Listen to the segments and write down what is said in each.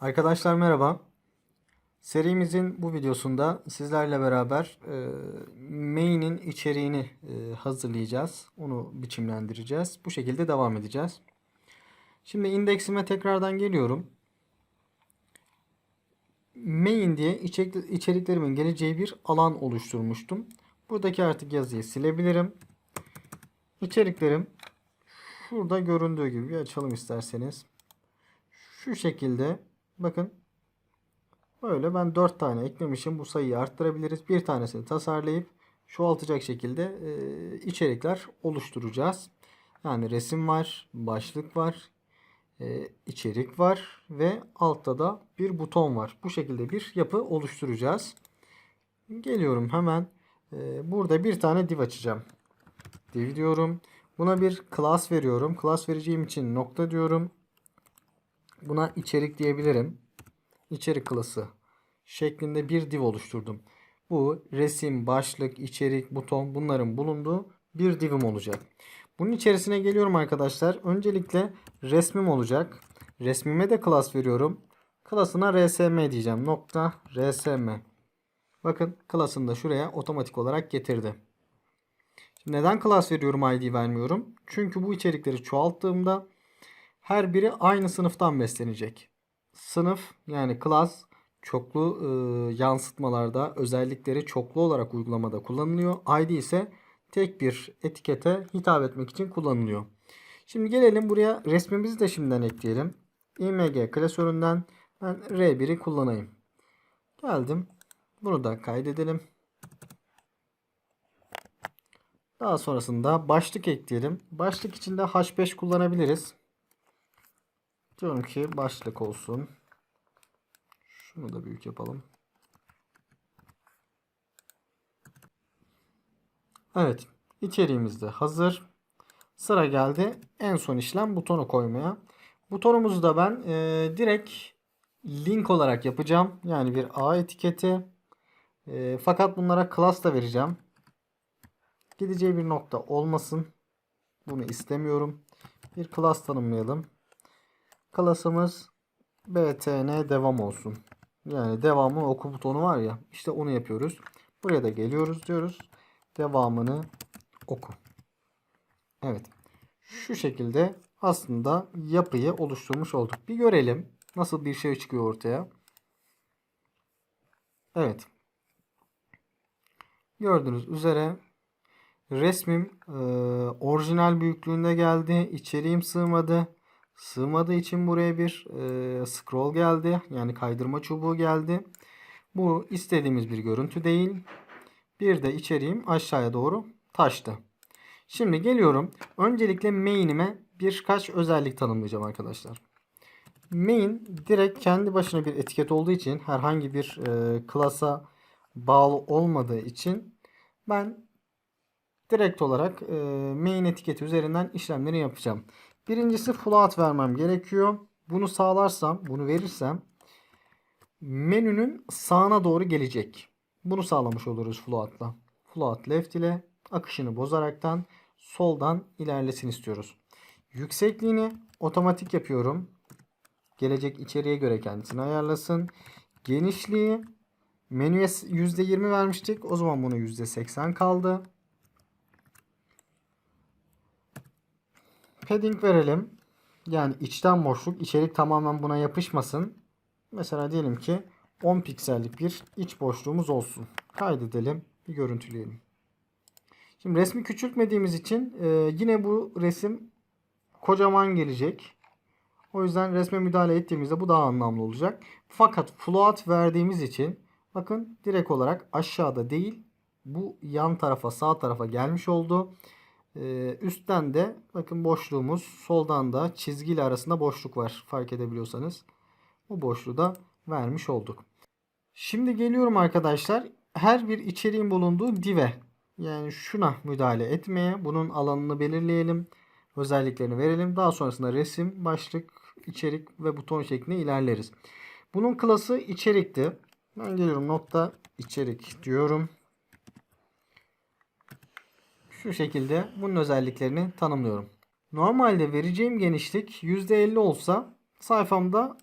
Arkadaşlar merhaba. Serimizin bu videosunda sizlerle beraber e, main'in içeriğini e, hazırlayacağız. Onu biçimlendireceğiz. Bu şekilde devam edeceğiz. Şimdi indeksime tekrardan geliyorum. Main diye içerik, içeriklerimin geleceği bir alan oluşturmuştum. Buradaki artık yazıyı silebilirim. İçeriklerim şurada göründüğü gibi bir açalım isterseniz. Şu şekilde bakın böyle ben 4 tane eklemişim. Bu sayıyı arttırabiliriz. Bir tanesini tasarlayıp çoğaltacak şekilde e, içerikler oluşturacağız. Yani resim var, başlık var, e, içerik var ve altta da bir buton var. Bu şekilde bir yapı oluşturacağız. Geliyorum hemen. E, burada bir tane div açacağım. Div diyorum. Buna bir class veriyorum. Class vereceğim için nokta diyorum. Buna içerik diyebilirim. İçerik klası şeklinde bir div oluşturdum. Bu resim, başlık, içerik, buton bunların bulunduğu bir divim olacak. Bunun içerisine geliyorum arkadaşlar. Öncelikle resmim olacak. Resmime de class veriyorum. Klasına rsm diyeceğim. Nokta rsm. Bakın class'ını da şuraya otomatik olarak getirdi. Şimdi neden class veriyorum ID vermiyorum? Çünkü bu içerikleri çoğalttığımda her biri aynı sınıftan beslenecek. Sınıf yani class çoklu e, yansıtmalarda özellikleri çoklu olarak uygulamada kullanılıyor. ID ise tek bir etikete hitap etmek için kullanılıyor. Şimdi gelelim buraya resmimizi de şimdiden ekleyelim. img klasöründen ben R1'i kullanayım. Geldim. Bunu da kaydedelim. Daha sonrasında başlık ekleyelim. Başlık içinde H5 kullanabiliriz. Diyorum ki başlık olsun. Şunu da büyük yapalım. Evet. içeriğimiz de hazır. Sıra geldi en son işlem butonu koymaya. Butonumuzu da ben e, direkt link olarak yapacağım. Yani bir A etiketi. E, fakat bunlara class da vereceğim. Gideceği bir nokta olmasın. Bunu istemiyorum. Bir class tanımlayalım. Klasımız btn devam olsun. Yani devamı oku butonu var ya. İşte onu yapıyoruz. Buraya da geliyoruz diyoruz. Devamını oku. Evet. Şu şekilde aslında yapıyı oluşturmuş olduk. Bir görelim nasıl bir şey çıkıyor ortaya. Evet. Gördüğünüz üzere resmim e, orijinal büyüklüğünde geldi. İçeriğim sığmadı. Sığmadığı için buraya bir e, scroll geldi. Yani kaydırma çubuğu geldi. Bu istediğimiz bir görüntü değil. Bir de içeriğim aşağıya doğru taştı. Şimdi geliyorum. Öncelikle main'ime birkaç özellik tanımlayacağım arkadaşlar. Main direkt kendi başına bir etiket olduğu için herhangi bir e, klasa bağlı olmadığı için ben direkt olarak e, main etiketi üzerinden işlemleri yapacağım. Birincisi float vermem gerekiyor. Bunu sağlarsam, bunu verirsem menünün sağına doğru gelecek. Bunu sağlamış oluruz float'la. Float left ile akışını bozaraktan soldan ilerlesin istiyoruz. Yüksekliğini otomatik yapıyorum. Gelecek içeriye göre kendisini ayarlasın. Genişliği menüye %20 vermiştik. O zaman bunu %80 kaldı. Padding verelim. Yani içten boşluk içerik tamamen buna yapışmasın. Mesela diyelim ki 10 piksellik bir iç boşluğumuz olsun. Kaydedelim. Bir görüntüleyelim. Şimdi resmi küçültmediğimiz için e, yine bu resim kocaman gelecek. O yüzden resme müdahale ettiğimizde bu daha anlamlı olacak. Fakat float verdiğimiz için bakın direkt olarak aşağıda değil bu yan tarafa sağ tarafa gelmiş oldu. Ee, üstten de bakın boşluğumuz soldan da çizgiyle arasında boşluk var fark edebiliyorsanız. Bu boşluğu da vermiş olduk. Şimdi geliyorum arkadaşlar her bir içeriğin bulunduğu dive yani şuna müdahale etmeye bunun alanını belirleyelim. Özelliklerini verelim. Daha sonrasında resim, başlık, içerik ve buton şeklinde ilerleriz. Bunun klası içerikti. Ben geliyorum nokta içerik diyorum. Şu şekilde bunun özelliklerini tanımlıyorum. Normalde vereceğim genişlik %50 olsa sayfamda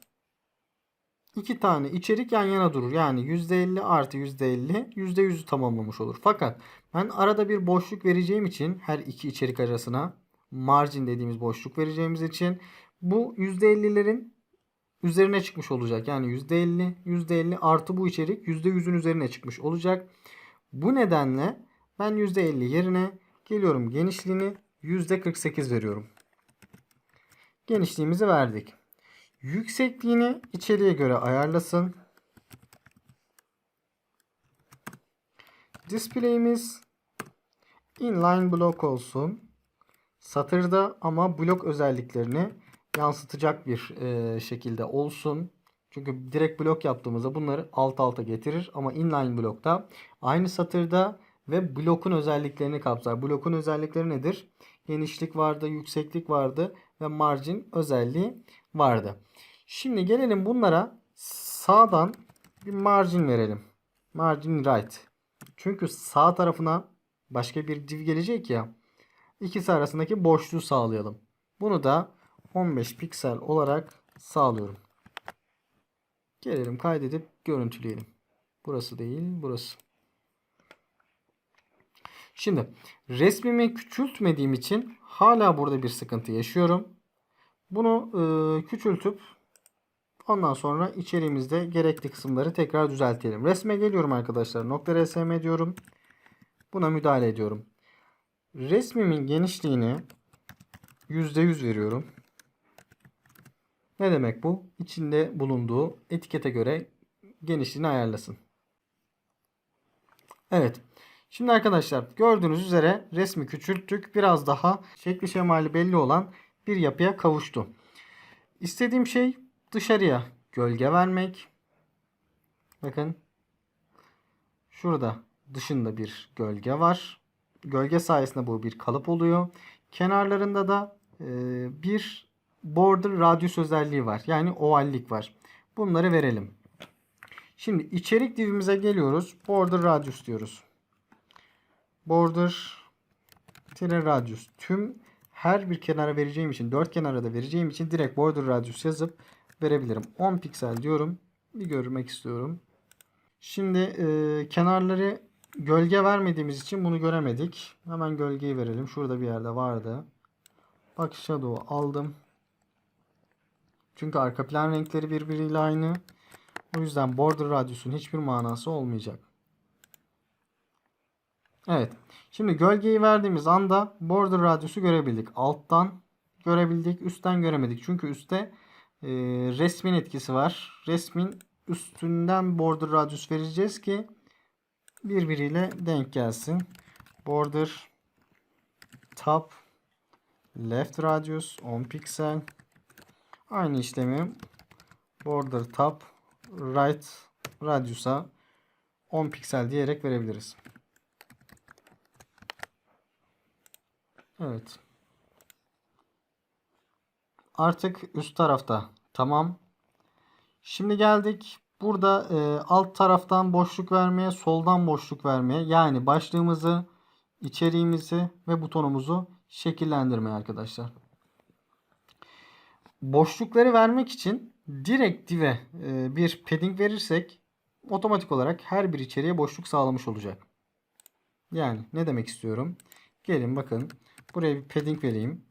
iki tane içerik yan yana durur. Yani %50 artı %50 %100'ü tamamlamış olur. Fakat ben arada bir boşluk vereceğim için her iki içerik arasına margin dediğimiz boşluk vereceğimiz için bu %50'lerin üzerine çıkmış olacak. Yani %50, %50 artı bu içerik %100'ün üzerine çıkmış olacak. Bu nedenle ben %50 yerine geliyorum genişliğini %48 veriyorum. Genişliğimizi verdik. Yüksekliğini içeriye göre ayarlasın. Display'imiz inline block olsun. Satırda ama blok özelliklerini yansıtacak bir e, şekilde olsun. Çünkü direkt blok yaptığımızda bunları alt alta getirir. Ama inline blokta aynı satırda ve blokun özelliklerini kapsar. Blokun özellikleri nedir? Genişlik vardı, yükseklik vardı ve margin özelliği vardı. Şimdi gelelim bunlara sağdan bir margin verelim. Margin right. Çünkü sağ tarafına başka bir div gelecek ya. İkisi arasındaki boşluğu sağlayalım. Bunu da 15 piksel olarak sağlıyorum. Gelelim kaydedip görüntüleyelim. Burası değil, burası. Şimdi resmimi küçültmediğim için hala burada bir sıkıntı yaşıyorum. Bunu e, küçültüp ondan sonra içeriğimizde gerekli kısımları tekrar düzeltelim. Resme geliyorum arkadaşlar. Nokta RSM diyorum. Buna müdahale ediyorum. Resmimin genişliğini %100 veriyorum. Ne demek bu? İçinde bulunduğu etikete göre genişliğini ayarlasın. Evet. Şimdi arkadaşlar gördüğünüz üzere resmi küçülttük. Biraz daha şekli şemali belli olan bir yapıya kavuştu. İstediğim şey dışarıya gölge vermek. Bakın. Şurada dışında bir gölge var. Gölge sayesinde bu bir kalıp oluyor. Kenarlarında da e, bir border radius özelliği var. Yani ovallik var. Bunları verelim. Şimdi içerik divimize geliyoruz. Border radius diyoruz. Border tire radius. Tüm her bir kenara vereceğim için, dört kenara da vereceğim için direkt border radius yazıp verebilirim. 10 piksel diyorum. Bir görmek istiyorum. Şimdi e, kenarları gölge vermediğimiz için bunu göremedik. Hemen gölgeyi verelim. Şurada bir yerde vardı. Bak shadow aldım. Çünkü arka plan renkleri birbiriyle aynı. O yüzden border radiusun hiçbir manası olmayacak. Evet. Şimdi gölgeyi verdiğimiz anda border radiusu görebildik. Alttan görebildik. Üstten göremedik. Çünkü üstte e, resmin etkisi var. Resmin üstünden border radius vereceğiz ki birbiriyle denk gelsin. Border top left radius 10 piksel. Aynı işlemi border top right radius'a 10 piksel diyerek verebiliriz. Evet. Artık üst tarafta tamam. Şimdi geldik burada e, alt taraftan boşluk vermeye, soldan boşluk vermeye. Yani başlığımızı, içeriğimizi ve butonumuzu şekillendirmeye arkadaşlar. Boşlukları vermek için direkt div'e e, bir padding verirsek otomatik olarak her bir içeriğe boşluk sağlamış olacak. Yani ne demek istiyorum? Gelin bakın. Buraya bir padding vereyim.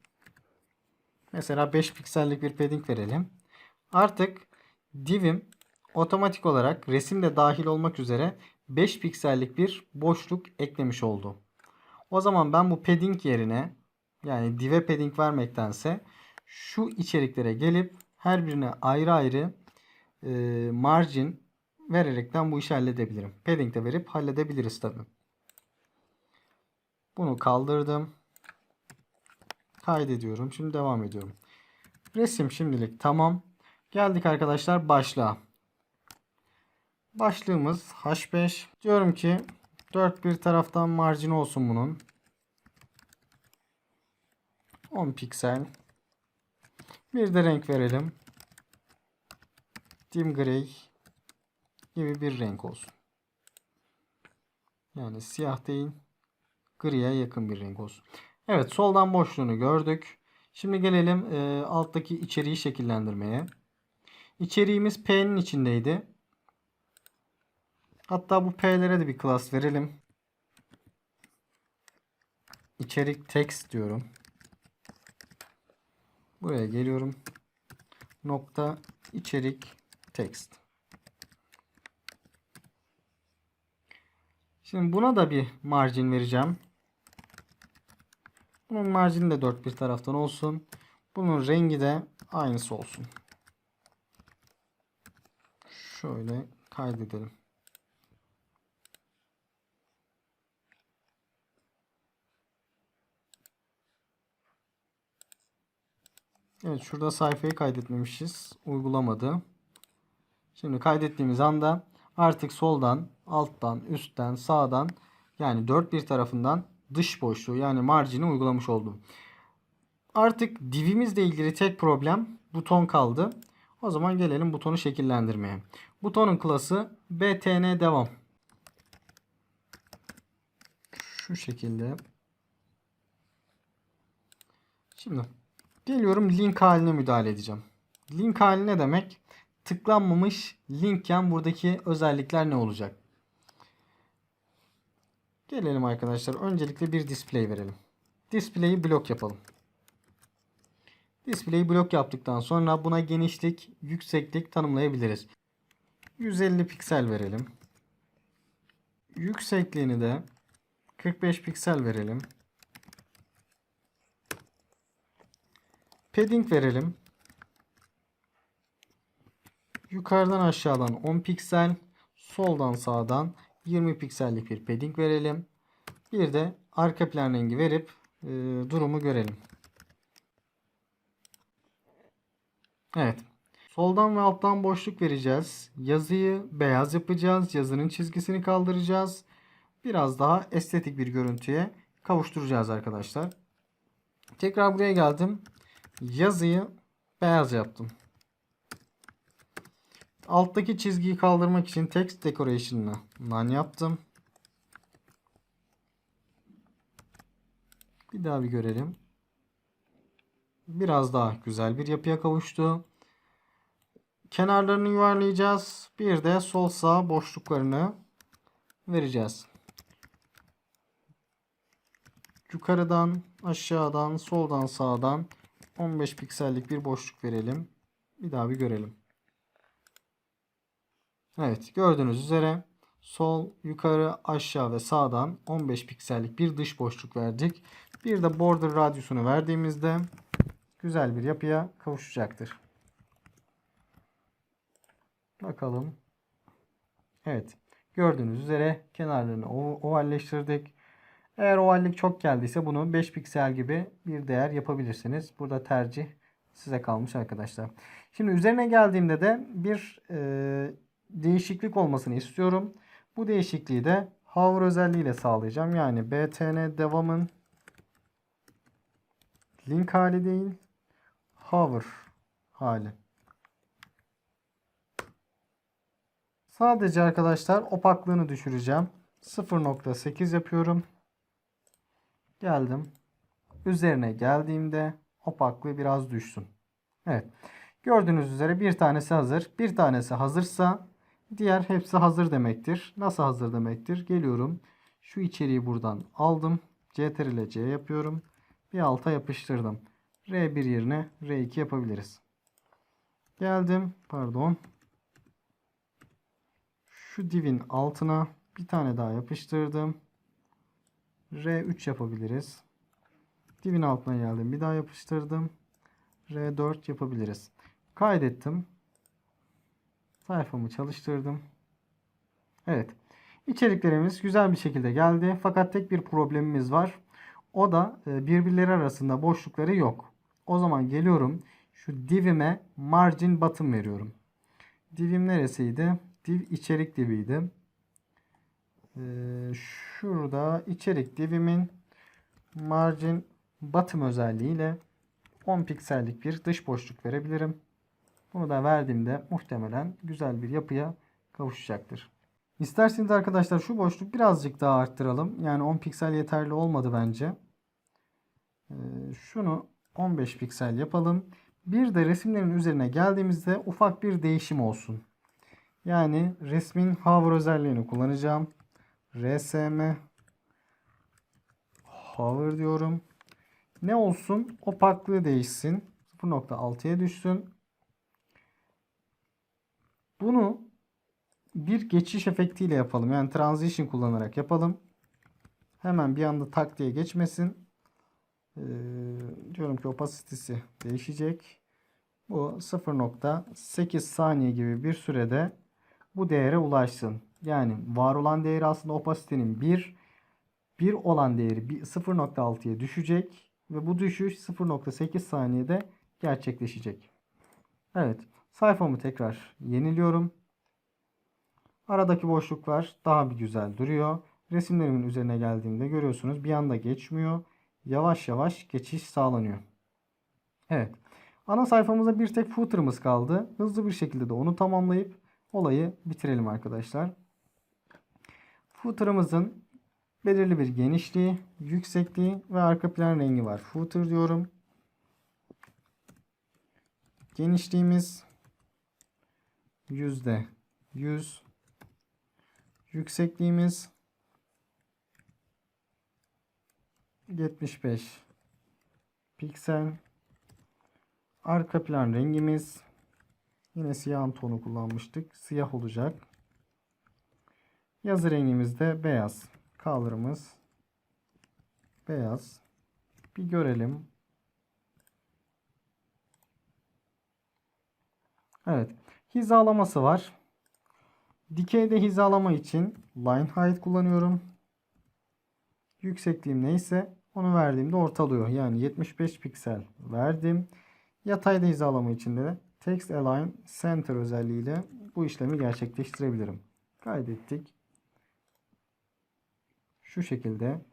Mesela 5 piksellik bir padding verelim. Artık div'im otomatik olarak resim de dahil olmak üzere 5 piksellik bir boşluk eklemiş oldu. O zaman ben bu padding yerine yani div'e padding vermektense şu içeriklere gelip her birine ayrı ayrı e, margin vererekten bu işi halledebilirim. Padding de verip halledebiliriz tabi. Bunu kaldırdım. Kaydediyorum. Şimdi devam ediyorum. Resim şimdilik tamam. Geldik arkadaşlar başlığa. Başlığımız H5. Diyorum ki 4 bir taraftan marjin olsun bunun. 10 piksel. Bir de renk verelim. Dim gray gibi bir renk olsun. Yani siyah değil griye yakın bir renk olsun. Evet soldan boşluğunu gördük. Şimdi gelelim e, alttaki içeriği şekillendirmeye. İçeriğimiz P'nin içindeydi. Hatta bu P'lere de bir class verelim. İçerik text diyorum. Buraya geliyorum. Nokta içerik text. Şimdi buna da bir margin vereceğim. Bunun marjini de dört bir taraftan olsun. Bunun rengi de aynısı olsun. Şöyle kaydedelim. Evet şurada sayfayı kaydetmemişiz. Uygulamadı. Şimdi kaydettiğimiz anda artık soldan, alttan, üstten, sağdan yani dört bir tarafından dış boşluğu yani marjini uygulamış oldum. Artık divimizle ilgili tek problem buton kaldı. O zaman gelelim butonu şekillendirmeye. Butonun klası btn devam. Şu şekilde. Şimdi geliyorum link haline müdahale edeceğim. Link hali ne demek? Tıklanmamış linkken buradaki özellikler ne olacak? Gelelim arkadaşlar. Öncelikle bir display verelim. Display'i blok yapalım. Display'i blok yaptıktan sonra buna genişlik, yükseklik tanımlayabiliriz. 150 piksel verelim. Yüksekliğini de 45 piksel verelim. Padding verelim. Yukarıdan aşağıdan 10 piksel, soldan sağdan 20 piksellik bir padding verelim. Bir de arka plan rengi verip e, durumu görelim. Evet. Soldan ve alttan boşluk vereceğiz. Yazıyı beyaz yapacağız. Yazının çizgisini kaldıracağız. Biraz daha estetik bir görüntüye kavuşturacağız arkadaşlar. Tekrar buraya geldim. Yazıyı beyaz yaptım. Alttaki çizgiyi kaldırmak için text decoration'ını none yaptım. Bir daha bir görelim. Biraz daha güzel bir yapıya kavuştu. Kenarlarını yuvarlayacağız. Bir de sol sağ boşluklarını vereceğiz. Yukarıdan, aşağıdan, soldan, sağdan 15 piksellik bir boşluk verelim. Bir daha bir görelim. Evet gördüğünüz üzere sol, yukarı, aşağı ve sağdan 15 piksellik bir dış boşluk verdik. Bir de border radyusunu verdiğimizde güzel bir yapıya kavuşacaktır. Bakalım. Evet. Gördüğünüz üzere kenarlarını ovalleştirdik. Eğer ovallik çok geldiyse bunu 5 piksel gibi bir değer yapabilirsiniz. Burada tercih size kalmış arkadaşlar. Şimdi üzerine geldiğimde de bir e, değişiklik olmasını istiyorum. Bu değişikliği de hover özelliğiyle sağlayacağım. Yani btn devamın link hali değil hover hali. Sadece arkadaşlar opaklığını düşüreceğim. 0.8 yapıyorum. Geldim. Üzerine geldiğimde opaklığı biraz düşsün. Evet. Gördüğünüz üzere bir tanesi hazır. Bir tanesi hazırsa diğer hepsi hazır demektir. Nasıl hazır demektir? Geliyorum. Şu içeriği buradan aldım. Ctrl ile C yapıyorum. Bir alta yapıştırdım. R1 yerine R2 yapabiliriz. Geldim. Pardon. Şu divin altına bir tane daha yapıştırdım. R3 yapabiliriz. Divin altına geldim. Bir daha yapıştırdım. R4 yapabiliriz. Kaydettim. Sayfamı çalıştırdım. Evet. İçeriklerimiz güzel bir şekilde geldi. Fakat tek bir problemimiz var. O da e, birbirleri arasında boşlukları yok. O zaman geliyorum. Şu divime margin bottom veriyorum. Divim neresiydi? Div içerik diviydi. Ee, şurada içerik divimin margin bottom özelliğiyle 10 piksellik bir dış boşluk verebilirim. Bunu da verdiğimde muhtemelen güzel bir yapıya kavuşacaktır. İsterseniz arkadaşlar şu boşluk birazcık daha arttıralım. Yani 10 piksel yeterli olmadı bence. Ee, şunu 15 piksel yapalım. Bir de resimlerin üzerine geldiğimizde ufak bir değişim olsun. Yani resmin hover özelliğini kullanacağım. RSM hover diyorum. Ne olsun? Opaklığı değişsin. 0.6'ya düşsün. Bunu bir geçiş efektiyle yapalım. Yani transition kullanarak yapalım. Hemen bir anda tak diye geçmesin. Ee, diyorum ki opasitesi değişecek. Bu 0.8 saniye gibi bir sürede bu değere ulaşsın. Yani var olan değeri aslında opasitenin 1 1 olan değeri bir- 0.6'ya düşecek ve bu düşüş 0.8 saniyede gerçekleşecek. Evet, sayfamı tekrar yeniliyorum. Aradaki boşluklar daha bir güzel duruyor. Resimlerimin üzerine geldiğimde görüyorsunuz bir anda geçmiyor. Yavaş yavaş geçiş sağlanıyor. Evet. Ana sayfamızda bir tek footer'ımız kaldı. Hızlı bir şekilde de onu tamamlayıp olayı bitirelim arkadaşlar. Footer'ımızın belirli bir genişliği, yüksekliği ve arka plan rengi var. Footer diyorum. Genişliğimiz yüzde yüz. Yüksekliğimiz 75 piksel. Arka plan rengimiz yine siyah tonu kullanmıştık. Siyah olacak. Yazı rengimiz de beyaz. Color'ımız beyaz. Bir görelim. Evet. Hizalaması var. Dikeyde hizalama için line height kullanıyorum. Yüksekliğim neyse onu verdiğimde ortalıyor. Yani 75 piksel verdim. Yatayda hizalama için de text align center özelliğiyle bu işlemi gerçekleştirebilirim. Kaydettik. Şu şekilde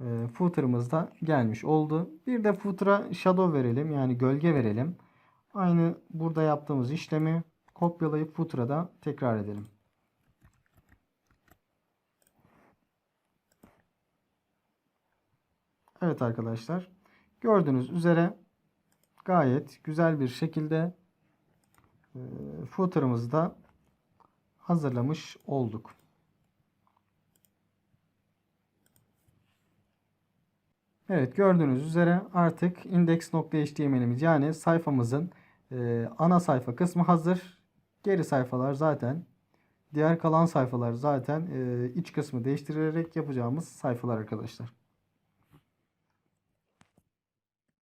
e, footer'ımız da gelmiş oldu. Bir de footer'a shadow verelim. Yani gölge verelim. Aynı burada yaptığımız işlemi kopyalayıp footer'a tekrar edelim. Evet arkadaşlar. Gördüğünüz üzere gayet güzel bir şekilde e, footer'ımızı da hazırlamış olduk. Evet gördüğünüz üzere artık index.html'imiz yani sayfamızın e, ana sayfa kısmı hazır. Geri sayfalar zaten diğer kalan sayfalar zaten e, iç kısmı değiştirerek yapacağımız sayfalar arkadaşlar.